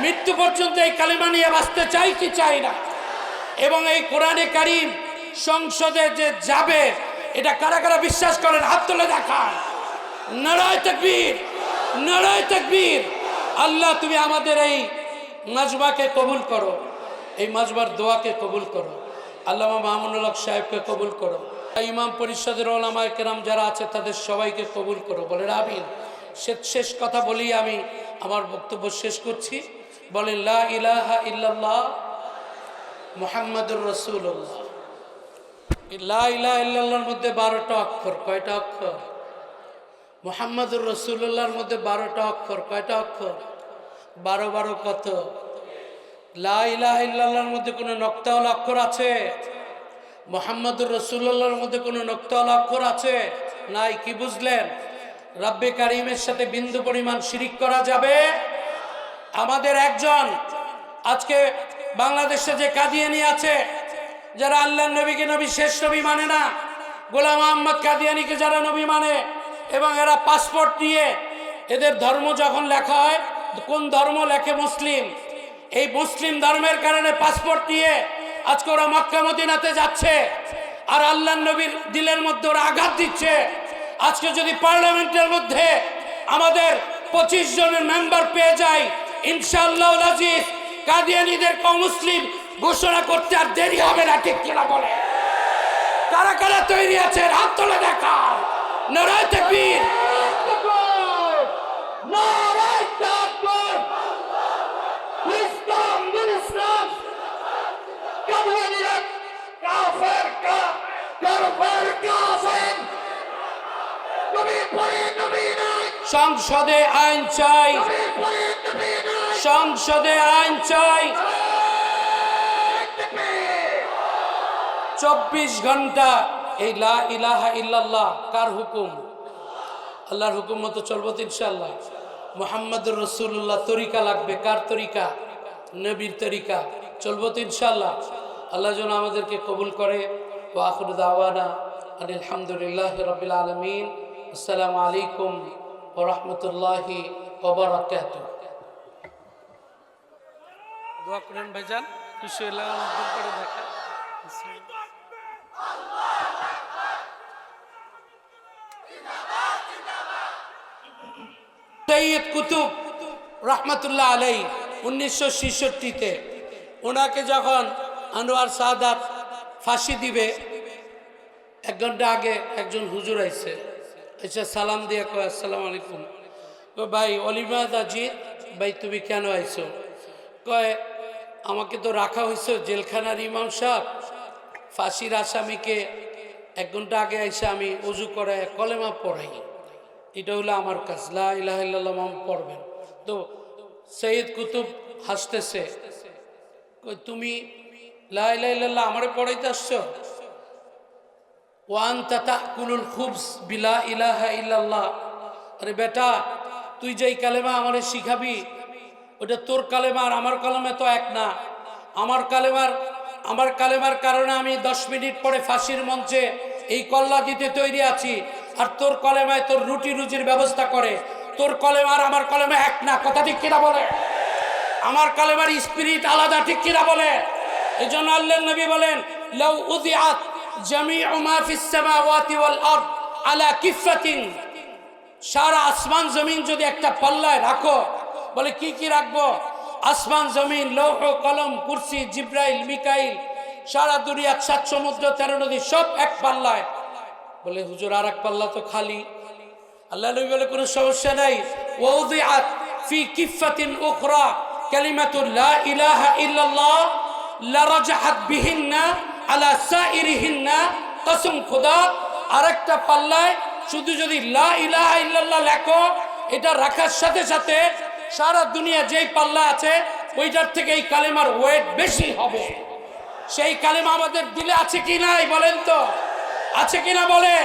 মৃত্যু পর্যন্ত এই কালেমা নিয়ে বাঁচতে চাই কি চাই না? এবং এই কোরআনে কারিম সংসদে যে যাবে, এটা কারা কারা বিশ্বাস করেন? হাত তুলে দেখান। নারায় তকবীর নারায় তকবীর। আল্লাহ, তুমি আমাদের এই মাজবাকে কবুল করো। এই মাজবার দোয়াকে কবুল করো। আল্লামা মামুনুল হক সাহেবকে কবুল করো। ইমাম পরিষদের ওলামায় কেরাম যারা আছে, তাদের সবাইকে কবুল করো। বলে শেষ শেষ কথা বলি আমি আমার বক্তব্য শেষ করছি। বলেন, লা ইলাহা ইল্লাল্লাহ মোহাম্মদুর রসুল্লাহ লা ইলাহা মধ্যে বারোটা অক্ষর, কয়টা অক্ষর? মোহাম্মদুর রসুল্লাহর মধ্যে বারোটা অক্ষর, কয়টা অক্ষর? বারো বারো কত? লা ইলাহা ইল্লাল্লাহর মধ্যে কোনো নক্তাওয়ালা অক্ষর আছে? মোহাম্মদুর রসুল্লাহর মধ্যে কোনো নক্তাওয়ালা অক্ষর আছে? নাই, কি বুঝলেন? রাব্বে কারিমের সাথে বিন্দু পরিমাণ শিরিক করা যাবে? আমাদের একজন আজকে বাংলাদেশে যে কাদিয়ানি আছে, যারা আল্লাহ নবীকে নবী শেষ নবী মানে না, গোলাম আহম্মদ কাদিয়ানিকে যারা নবী মানে এবং এরা পাসপোর্ট নিয়ে এদের ধর্ম যখন লেখা হয়, কোন ধর্ম লেখে মুসলিম? এই মুসলিম ধর্মের কারণে পাসপোর্ট নিয়ে আজকে ওরা মক্কা মদিনাতে যাচ্ছে, আর আল্লাহ নবীর দিলের মধ্যে ওরা আঘাত দিচ্ছে। আজকে যদি পার্লামেন্টের মধ্যে আমাদের পঁচিশ জনের মেম্বার পেয়ে যায় ইনশাআল্লাহ আজিজ কাদিয়ানিদের মুসলিম ঘোষণা করতে আর দেরি হবে না, ঠিক কিনা বলে। কারা কারা তৈরি আছে হাত তোলে দেখা নারায় তাকবীর। সংসদে আইন চাই। সংসদে আইন চাই। চব্বিশ ঘণ্টা এই লা ইলাহা ইল্লাল্লাহ, কার হুকুম? আল্লাহর হুকুম মতো চলবো তো ইনশাল্লাহ মোহাম্মদুর রসুল্লাহ তরিকা লাগবে। কার তরিকা? নবীর তরিকা। চলবো তো ইনশাল্লাহ আল্লাহ যেন আমাদেরকে কবুল করে। ও আখর দাওয়ানা আলহামদুলিল্লাহ রবিল আলমিন। আসসালামু আলাইকুম। রহমতুল্লাহি ওবরাকাত। দোয়া করেন ভাইজান খুশি হলাম করে দেখা সৈয়দ কুতুব রহমতুল্লাহ আলাই উনিশশো ছেষট্টিতে ওনাকে যখন আনোয়ার সাদাত ফাঁসি দিবে এক ঘণ্টা আগে একজন হুজুর আইছে। আচ্ছা সালাম দিয়ে কয়, আসসালামু আলাইকুম। ভাই অলিমা দাজি ভাই, তুমি কেন আইছো? কয়, আমাকে তো রাখা হয়েছে জেলখানার ইমাম সাহেব। ফাঁসির আসামিকে এক ঘণ্টা আগে এসে আমি উজু করে কলেমা পড়াই। এটা হলো আমার কাজ। লা ইলাহা ইল্লাল্লাহ পড়বেন তো সৈয়দ কুতুব হাসতেছে তুমি লা ইলাহা আমারে পড়াইতে আসছো? ওয়ান তাতা কুলুল খুবস বিলা ইলাহা ইল্লাল্লাহ। আরে বেটা, তুই যেই কালেমা আমারে শিখাবি ওটা তোর কালেমা আর আমার কালেমা তো এক না। আমার কালেমার আমার কালেমার কারণে আমি দশ মিনিট পরে ফাঁসির মঞ্চে এই কল্লা দিতে তৈরি আছি। আর তোর কলেমায় তোর রুটি রুজির ব্যবস্থা করে। তোর কলেমা আর আমার কলেমা এক না, কথা ঠিক কিনা বলে? আমার কালেমার স্পিরিট আলাদা ঠিক কিনা বলে? এই জন্য আল্লাহ নবী বলেন, লাউ উদিআত জামিউ মা ফিস সামাওয়াতি ওয়াল আরদ আলা কিফাতিন সারা আসমান জমিন যদি একটা পাল্লায় রাখো, বলে কি কি রাখব? আসমান জমিন, লৌহ, কলম, কুরসি, জিব্রাইল, মিকাইল, সারা দুনিয়া সাত সমুদ্র, তেরো নদী, সব এক পাল্লায়। বলে হুজুর আর এক পাল্লা তো খালি। আল্লাহ নবী বলে, কোনো সমস্যা নাই। ওয়াউদিআত ফি কিফাতিন উখরা কালিমাতু লা ইলাহা ইল্লাল্লাহ, লারাজাহাত বিহিন্না আলা সাইরিহিন্না, কসম খোদা, আরেকটা পাল্লায় শুধু যদি লা ইলাহা ইল্লাল্লাহ লেখো, এটা রাখার সাথে সাথে সারা দুনিয়া যেই পাল্লা আছে, ওইটার থেকে এই কালেমার ওয়েট বেশি হবে। সেই কালেমা আমাদের দিলে আছে কি নাই বলেন তো? আছে কিনা বলেন?